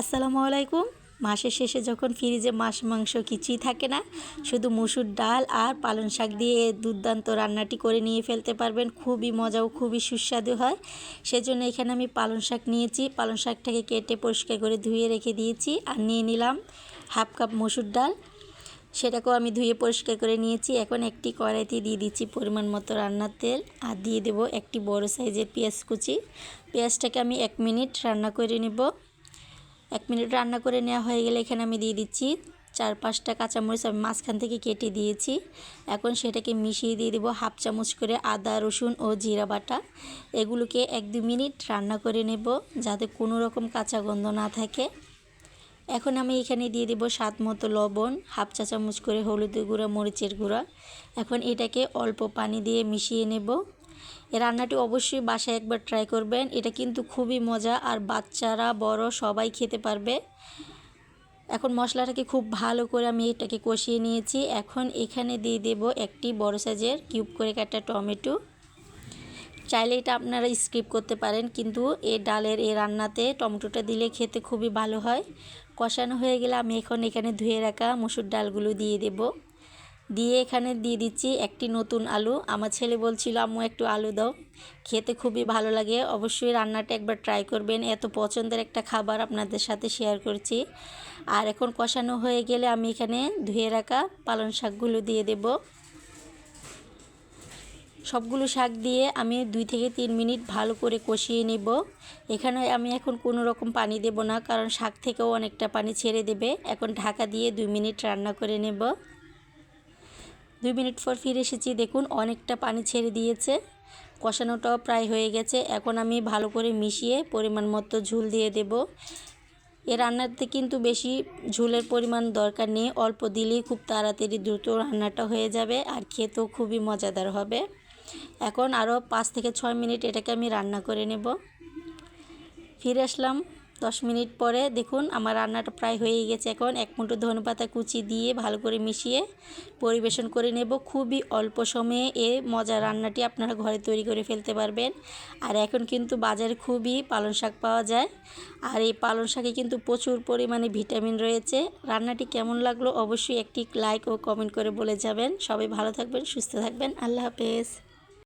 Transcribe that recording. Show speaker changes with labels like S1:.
S1: আসসালামু আলাইকুম। মাসের শেষে যখন ফ্রিজে মাছ, মাংস কিছুই থাকে না, শুধু মুসুর ডাল আর পালং শাক দিয়ে দুর্দান্ত রান্নাটি করে নিয়ে ফেলতে পারবেন। খুবই মজা ও খুবই সুস্বাদু হয়। সেজন্য এখানে আমি পালং শাক নিয়েছি। পালং শাকটাকে কেটে পরিষ্কার করে ধুয়ে রেখে দিয়েছি আর নিয়ে নিলাম হাফ কাপ মুসুর ডাল। সেটাকেও আমি ধুয়ে পরিষ্কার করে নিয়েছি। এখন একটি কড়াইতে দিয়ে দিচ্ছি পরিমাণ মতো রান্নার তেল আর দিয়ে দেব একটি বড় সাইজের পেঁয়াজ কুচি। পেঁয়াজটাকে আমি এক মিনিট রান্না করে নেব। এক মিনিট রান্না করে নেওয়া হয়ে গেলে এখানে আমি দিয়ে দিচ্ছি চার পাঁচটা কাঁচামরিচ আমি মাঝখান থেকে কেটে দিয়েছি। এখন সেটাকে মিশিয়ে দিয়ে দেবো হাফ চামচ করে আদা, রসুন ও জিরা বাটা। এগুলোকে এক দু মিনিট রান্না করে নেব যাতে কোনো রকম কাঁচা গন্ধ না থাকে। এখন আমি এখানে দিয়ে দেবো স্বাদ মতো লবণ, হাফ চা চামচ করে হলুদের গুঁড়া, মরিচের গুঁড়া। এখন এটাকে অল্প পানি দিয়ে মিশিয়ে নেব। এই রান্নাটি অবশ্যই বাসায় একবার ট্রাই করবেন। এটা কিন্তু খুবই মজা আর বাচ্চারা, বড় সবাই খেতে পারবে। এখন মশলাটাকে খুব ভালো করে আমি এটাকে কষিয়ে নিয়েছি। এখন এখানে দিয়ে দেব একটি বড় সাইজের কিউব করে কাটা টমেটো। চাইলে এটা আপনারা স্কিপ করতে পারেন, কিন্তু এই ডালের এই রান্নাতে টমেটোটা দিলে খেতে খুবই ভালো হয়। কষানো হয়ে গেলে আমি এখন এখানে ধুয়ে রাখা মুসুর ডালগুলো দিয়ে দেবো। দিয়ে এখানে দিয়ে দিচ্ছি একটি নতুন আলু। আমার ছেলে বলছিল, আম্মু, একটু আলু দাও। খেতে খুবই ভালো লাগে। অবশ্যই রান্নাটা একবার ট্রাই করবেন। এত পছন্দের একটা খাবার আপনাদের সাথে শেয়ার করছি। আর এখন কষানো হয়ে গেলে আমি এখানে ধুয়ে রাখা পালং শাকগুলো দিয়ে দেব। সবগুলো শাক দিয়ে আমি দুই থেকে তিন মিনিট ভালো করে কষিয়ে নেব। এখানে আমি এখন কোনো রকম পানি দেব না, কারণ শাক থেকেও অনেকটা পানি ছেড়ে দেবে। এখন ঢাকা দিয়ে দুই মিনিট রান্না করে নেব। দুই মিনিট পর ফিরে এসেছি। দেখুন, অনেকটা পানি ছেড়ে দিয়েছে। কষানোটাও প্রায় হয়ে গেছে। এখন আমি ভালো করে মিশিয়ে পরিমাণ মতো ঝুল দিয়ে দেব। এ রান্নাতে কিন্তু বেশি ঝুলের পরিমাণ দরকার নেই। অল্প দিলেই খুব তাড়াতাড়ি দ্রুত রান্নাটা হয়ে যাবে আর খেতেও খুবই মজাদার হবে। এখন আরও পাঁচ থেকে ছয় মিনিট এটাকে আমি রান্না করে নেব। ফিরে আসলাম। দশ মিনিট পরে দেখুন আমার রান্নাটা প্রায় হয়ে গেছে এখন। এক মুঠো ধনে পাতা কুচি দিয়ে ভালো করে মিশিয়ে পরিবেশন করে নেব। খুবই অল্প সময়ে এ মজার রান্নাটি আপনারা ঘরে তৈরি করে ফেলতে পারবেন। আর এখন কিন্তু বাজারে খুবই পালং শাক পাওয়া যায়। আর এই পালং শাকে কিন্তু প্রচুর পরিমাণে ভিটামিন রয়েছে। রান্নাটি কেমন লাগল অবশ্যই একটি লাইক ও কমেন্ট করে বলে যাবেন। সবাই ভালো থাকবেন, সুস্থ থাকবেন। আল্লাহ হাফেজ।